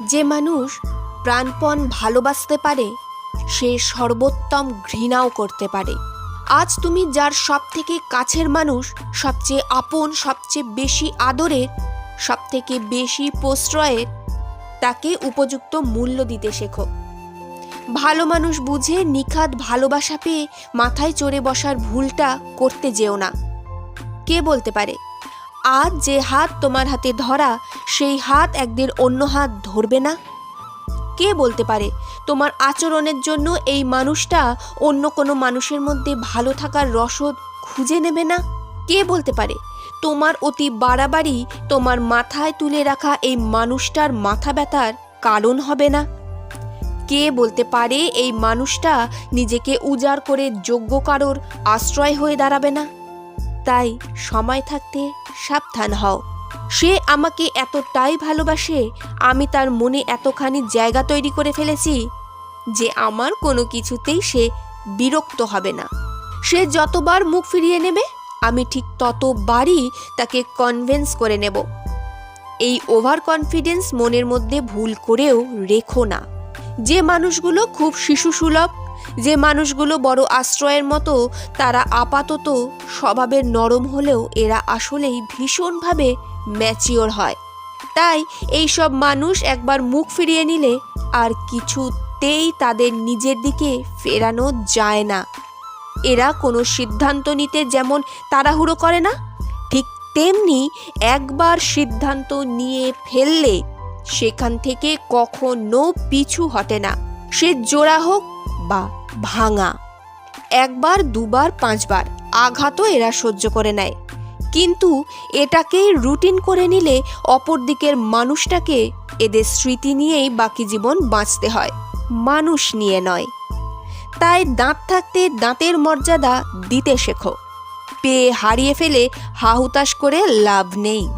যে মানুষ প্রাণপণ ভালোবাসতে পারে, সে সর্বোত্তম ঘৃণাও করতে পারে। আজ তুমি যার সব থেকে কাছের মানুষ, সবচেয়ে আপন, সবচেয়ে বেশি আদরের সব থেকে বেশি প্রশ্রয়ের, তাকে উপযুক্ত মূল্য দিতে শেখো। ভালো মানুষ বুঝে নিখাত ভালোবাসা পেয়ে মাথায় চড়ে বসার ভুলটা করতে যেও না। কে বলতে পারে? আজ যে হাত তোমার হাতে ধরা, সেই হাত একদিন অন্য হাত ধরবে না? কে বলতে পারে, তোমার আচরণের জন্য এই মানুষটা অন্য কোনো মানুষের মধ্যে ভালো থাকার রসদ খুঁজে নেবে না? কে বলতে পারে, তোমার অতি বাড়াবাড়ি তোমার মাথায় তুলে রাখা এই মানুষটার মাথা ব্যথার কারণ হবে না? কে বলতে পারে, এই মানুষটা নিজেকে উজাড় করে যোগ্য কারোর আশ্রয় হয়ে দাঁড়াবে না? তাই সময় থাকতে সাবধান হও। সে আমাকে এতটাই ভালোবাসে, আমি তার মনে এতখানি জায়গা তৈরি করে ফেলেছি যে আমার কোনো কিছুতেই সে বিরক্ত হবে না। সে যতবার মুখ ফিরিয়ে নেবে, আমি ঠিক ততবারই তাকে কনভিন্স করে নেব। এই ওভার কনফিডেন্স মনের মধ্যে ভুল করেও রেখো না। যে মানুষগুলো খুব শিশুসুলভ যে মানুষগুলো বড় আশ্রয়ের মতো, তারা আপাতত স্বভাবের নরম হলেও এরা আসলেই ভীষণভাবে ম্যাচিওর হয়। তাই এই সব মানুষ একবার মুখ ফিরিয়ে নিলে আর কিছুতেই তাদের নিজের দিকে ফেরানো যায় না। এরা কোনো সিদ্ধান্ত নিতে যেমন তাড়াহুড়ো করে না, ঠিক তেমনি একবার সিদ্ধান্ত নিয়ে ফেললে সেখান থেকে কখনো পিছু হটে না। সে জোড়া হোক বা ভাঙা। একবার, দুবার, পাঁচবার আঘাতও এরা সহ্য করে নেয়। কিন্তু এটাকে রুটিন করে নিলে অপর দিকের মানুষটাকে এদের স্মৃতি নিয়েই বাকি জীবন বাঁচতে হয়, মানুষ নিয়ে নয়। তাই দাঁত থাকতে দাঁতের মর্যাদা দিতে শেখো। পেয়ে হারিয়ে ফেলে হাহুতাশ করে লাভ নেই।